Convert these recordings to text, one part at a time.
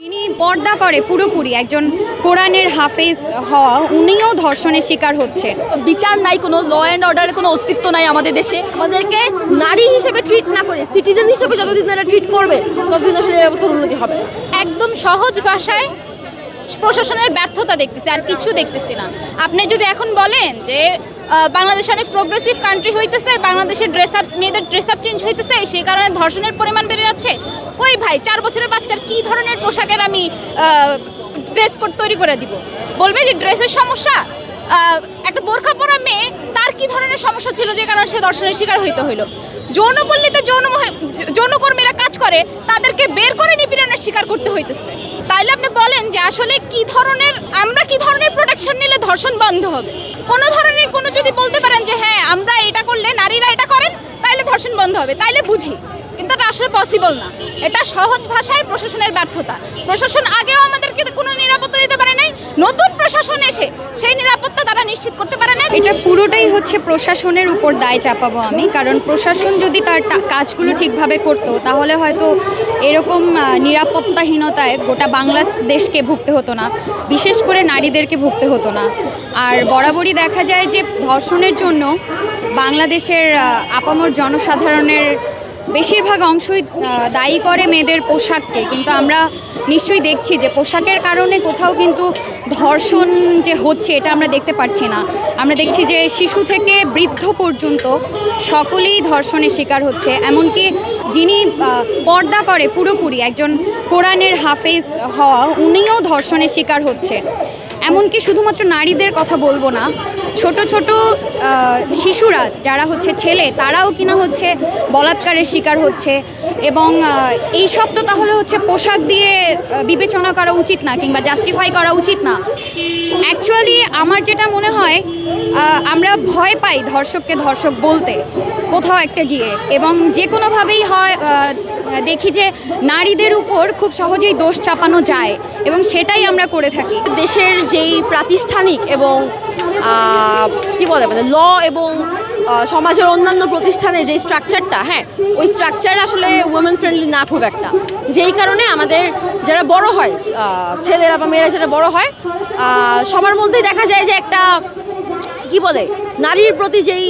যিনি পর্দা করে পুরোপুরি একজন কোরআনের হাফেজ হওয়া উনিও ধর্ষণের শিকার হচ্ছে বিচার নাই কোনো ল অ্যান্ড অর্ডারের কোনো অস্তিত্ব নাই আমাদের দেশে। আমাদেরকে নারী হিসেবে ট্রিট না করে সিটিজেন হিসেবে যতদিন তারা ট্রিট করবে ততদিন আসলে এই অবস্থার উন্নতি হবে একদম সহজ ভাষায় প্রশাসনের ব্যর্থতা দেখতেছি আর কিছু দেখতেছি না। আপনি যদি এখন বলেন যে বাংলাদেশ অনেক প্রোগ্রেসিভ কান্ট্রি হইতেছে বাংলাদেশের ড্রেস আপ মেয়েদের ড্রেস আপ চেঞ্জ হইতেছে সেই কারণে ধর্ষণের পরিমাণ বেড়ে যাচ্ছে কই ভাই, চার বছরের বাচ্চার কি ধরনের পোশাকের আমি ড্রেস কোড তৈরি করে দিব? বলবে যে ড্রেসের সমস্যা? একটা বোরখা পরা মেয়ে, তার কি ধরনের সমস্যা ছিল যে কারণে সে দর্শনের শিকার হইতে হইল? যৌনপল্লীতে যৌন যৌনকর্মীরা কাজ করে, তাদেরকে বের করে নিপীড়নের শিকার করতে হইতেছে। তাইলে আপনি বলেন যে আসলে কি ধরনের, আমরা কি ধরনের প্রোটেকশন নিলে ধর্ষণ বন্ধ হবে? কোনো ধরনের কোনো যদি বলতে পারেন যে হ্যাঁ আমরা এটা করলে নারীরা এটা করেন, তাইলে ধর্ষণ বন্ধ হবে। তাইলে বুঝি। কিন্তু এটা আসলে পসিবল না। এটা সহজ ভাষায় প্রশাসনের ব্যর্থতা। প্রশাসন আগেও আমাদেরকে কোনো নিরাপত্তা দিতে পারে নাই, নতুন প্রশাসন এসে সেই নিরাপত্তা তারা নিশ্চিত করতে পারে না এটা পুরোটাই হচ্ছে প্রশাসনের উপর দায় চাপাবো আমি, কারণ প্রশাসন যদি তার কাজগুলো ঠিকভাবে করতো, তাহলে হয়তো এরকম নিরাপত্তাহীনতায় গোটা বাংলাদেশকে ভুগতে হতো না, বিশেষ করে নারীদেরকে ভুগতে হতো না। আর বরাবরই দেখা যায় যে ধর্ষণের জন্য বাংলাদেশের আপামর জনসাধারণের বেশিরভাগ অংশই দায়ী করে মেয়েদের পোশাককে, কিন্তু আমরা নিশ্চয়ই দেখছি যে পোশাকের কারণে কোথাও কিন্তু ধর্ষণ যে হচ্ছে এটা আমরা দেখতে পাচ্ছি না। আমরা দেখছি যে শিশু থেকে বৃদ্ধ পর্যন্ত সকলেই ধর্ষণের শিকার হচ্ছে, এমনকি যিনি পর্দা করে পুরোপুরি একজন কোরআনের হাফেজ হওয়া, উনিও ধর্ষণের শিকার হচ্ছে। এমনকি শুধুমাত্র নারীদের কথা বলব না ছোট ছোট শিশুরা যারা হচ্ছে ছেলে, তারাও কিনা হচ্ছে বলাৎকারের শিকার হচ্ছে এবং এই সব তো তাহলে হচ্ছে পোশাক দিয়ে বিবেচনা করা উচিত না কিংবা জাস্টিফাই করা উচিত না। অ্যাকচুয়ালি আমার যেটা মনে হয় আমরা ভয় পাই ধর্ষককে ধর্ষক বলতে, কোথাও একটা গিয়ে এবং যে কোনোভাবেই হয় দেখি যে নারীদের উপর খুব সহজেই দোষ চাপানো যায় এবং সেটাই আমরা করে থাকি। দেশের যেই প্রাতিষ্ঠানিক এবং কি বলে মানে ল এবং সমাজের অন্যান্য প্রতিষ্ঠানের যে স্ট্রাকচারটা হ্যাঁ ওই স্ট্রাকচার আসলে উইমেন ফ্রেন্ডলি না খুব একটা। যেই কারণে আমাদের যারা বড় হয় ছেলেরা বা মেয়েরা যারা বড় হয় সবার মধ্যেই দেখা যায় যে একটা, কি বলে, নারীর প্রতি যেই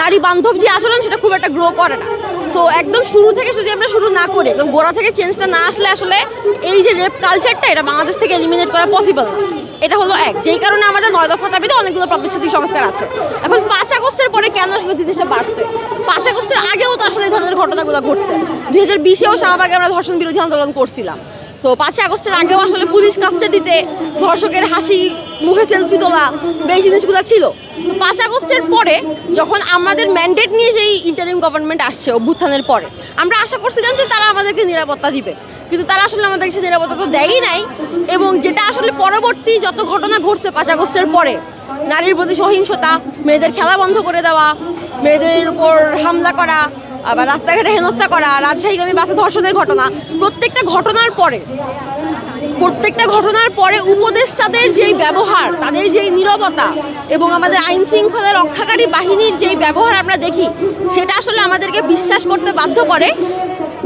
নারী বান্ধব যে আচরণ, সেটা খুব একটা গ্রো করে না। সো একদম শুরু থেকে যদি আমরা শুরু না করি, একদম গোড়া থেকে চেঞ্জটা না আসলে আসলে এই যে রেপ কালচারটা এটা বাংলাদেশ থেকে এলিমিনেট করা পসিবল না। এটা হলো এক। যেই কারণে আমাদের নয় দফা দাবিতে অনেকগুলো প্রাতিষ্ঠানিক সংস্কার আছে। এখন পাঁচ আগস্টের পরে কেন আসলে জিনিসটা বাড়ছে? পাঁচ আগস্টের আগেও তো আসলে এই ধরনের ঘটনাগুলো ঘটছে। দুই হাজার বিশেও শাহবাগে আমরা ধর্ষণ বিরোধী আন্দোলন করছিলাম। সো পাঁচই আগস্টের আগেও আসলে পুলিশ কাস্টাডিতে ধর্ষকের হাসি, মুখে সেলফি তোলা, এই জিনিসগুলো ছিল। তো পাঁচ আগস্টের পরে যখন আমাদের ম্যান্ডেট নিয়ে যেই ইন্টারিম গভর্নমেন্ট আসছে অভ্যুত্থানের পরে, আমরা আশা করছিলাম যে তারা আমাদেরকে নিরাপত্তা দিবে। কিন্তু তারা আসলে আমাদেরকে সে নিরাপত্তা তো দেয়ই নাই এবং যেটা আসলে পরবর্তী যত ঘটনা ঘটছে পাঁচ আগস্টের পরে, নারীর প্রতি সহিংসতা, মেয়েদের খেলা বন্ধ করে দেওয়া, মেয়েদের উপর হামলা করা আবার রাস্তাঘাটে হেনস্থা করা রাজশাহীগামী বাসে ধর্ষণের ঘটনা। প্রত্যেকটা ঘটনার পরে, প্রত্যেকটা ঘটনার পরে উপদেষ্টাদের যেই ব্যবহার, তাদের যেই নিরবতা এবং আমাদের আইন শৃঙ্খলা রক্ষাকারী বাহিনীর যেই ব্যবহার আমরা দেখি, সেটা আসলে আমাদেরকে বিশ্বাস করতে বাধ্য করে।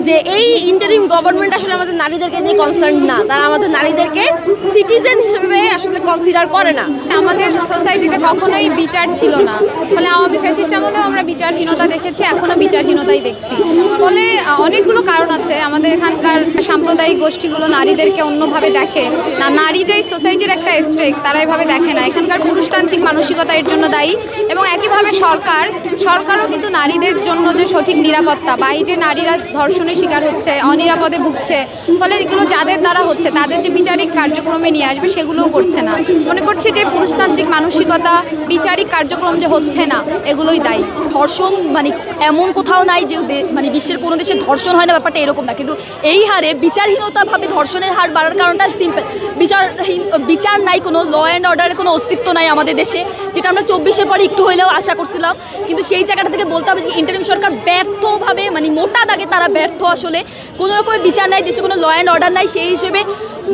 যে এই ইন্টারিম গভর্নমেন্ট আসলে আমাদের নারীদেরকে নিয়ে কনসার্ন না। তারা আমাদের নারীদেরকে সিটিজেন হিসেবে আসলে কনসিডার করে না। আমাদের সোসাইটিতে কখনোই বিচার ছিল না। ফলে আওয়ামী ফ্যাসিস্ট আমলেও আমরা বিচারহীনতা দেখেছি এখনও বিচারহীনতাই দেখছি। ফলে অনেকগুলো কারণ আছে। আমাদের এখানকার সাম্প্রদায়িক গোষ্ঠীগুলো নারীদেরকে অন্যভাবে দেখে না। নারী যেই সোসাইটির একটা স্টেক তারা এভাবে দেখে না। এখানকার পুরুষতান্ত্রিক মানসিকতা এর জন্য দায়ী এবং একইভাবে সরকার, সরকারও কিন্তু নারীদের জন্য যে সঠিক নিরাপত্তা বা এই যে নারীরা ধর্ষণের শিকার হচ্ছে, অনিরাপদে ভুগছে। ফলে এগুলো যাদের দ্বারা হচ্ছে, তাদের যে বিচারিক কার্যক্রমে নিয়ে আসবে, সেগুলোও করছে না। মনে করছি যে পুরুষতান্ত্রিক মানসিকতা বিচারিক কার্যক্রম যে হচ্ছে না, এগুলোই দায়ী। ধর্ষণ মানে এমন কোথাও নাই যে মানে বিশ্বের কোনো দেশে ধর্ষণ হয় না, ব্যাপারটা এরকম না। কিন্তু এই হারে বিচারহীনতাভাবে ধর্ষণের হার বাড়ার কারণটা সিম্পল বিচারহীন, বিচার নাই, কোনো ল অ্যান্ড অর্ডারের কোনো অস্তিত্ব নাই আমাদের দেশে, যেটা আমরা চব্বিশের পরে একটু হইলেও আশা করছিলাম। কিন্তু সেই জায়গাটা থেকে বলতে হবে যে ইন্টারিম সরকার ব্যর্থভাবে মানে মোটা দাগে তারা ব্যর্থ ব্যর্থ আসলে। কোনো রকমের বিচার নাই, দেশে কোনো ল অ্যান্ড অর্ডার নাই, সেই হিসেবে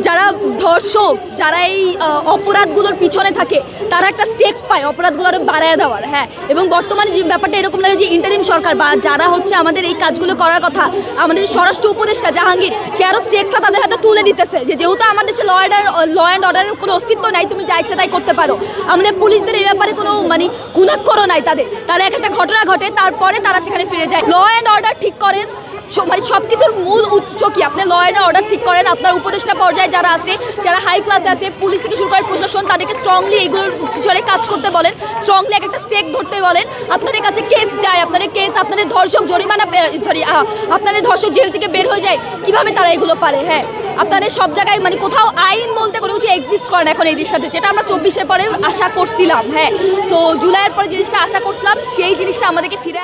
যারা ধর্ষক, যারা এই অপরাধগুলোর পিছনে থাকে, তারা একটা স্টেক পায় অপরাধগুলো আরও বাড়ায় দেওয়ার হ্যাঁ। এবং বর্তমানে যে ব্যাপারটা এরকম লাগে যে ইন্টারিম সরকার বা যারা হচ্ছে আমাদের এই কাজগুলো করার কথা, আমাদের স্বরাষ্ট্র উপদেষ্টা জাহাঙ্গীর, সে আরও স্টেকটা তাদের হাতে তুলে দিতেছে যে যেহেতু আমাদের দেশে ল অর্ডার ল অ্যান্ড অর্ডারের কোনো অস্তিত্ব নাই, তুমি যা ইচ্ছা তাই করতে পারো। আমাদের পুলিশদের এই ব্যাপারে কোনো মানে গুণাক্ষরও নাই তাদের। তারা এক একটা ঘটনা ঘটে, তারপরে তারা সেখানে ফিরে যায়। ল অ্যান্ড অর্ডার ঠিক করেন মানে সব কিছুর মূল উৎস কি? আপনি ল অ্যান্ড অর্ডার ঠিক করেন, আপনার উপদেষ্টা পর্যায়ে যারা আছে, যারা হাই ক্লাসে আছে, পুলিশ থেকে শুরু করে প্রশাসন, তাদেরকে স্ট্রংলি এইগুলোর পিছনে কাজ করতে বলেন স্ট্রংলি এক একটা স্টেক ধরতে বলেন। আপনাদের কাছে কেস যায়, আপনাদের কেস আপনাদের ধর্ষক জরিমানা সরি আপনাদের ধর্ষক জেল থেকে বের হয়ে যায়, কীভাবে তারা এগুলো পারে হ্যাঁ? আপনাদের সব জায়গায় মানে কোথাও আইন বলতে কোনো কিছু এক্সিস্ট করে না এখন এই দেশটাতে যেটা আমরা চব্বিশের পরে আশা করছিলাম হ্যাঁ? সো জুলাইয়ের পরে জিনিসটা আশা করছিলাম, সেই জিনিসটা আমাদেরকে ফিরে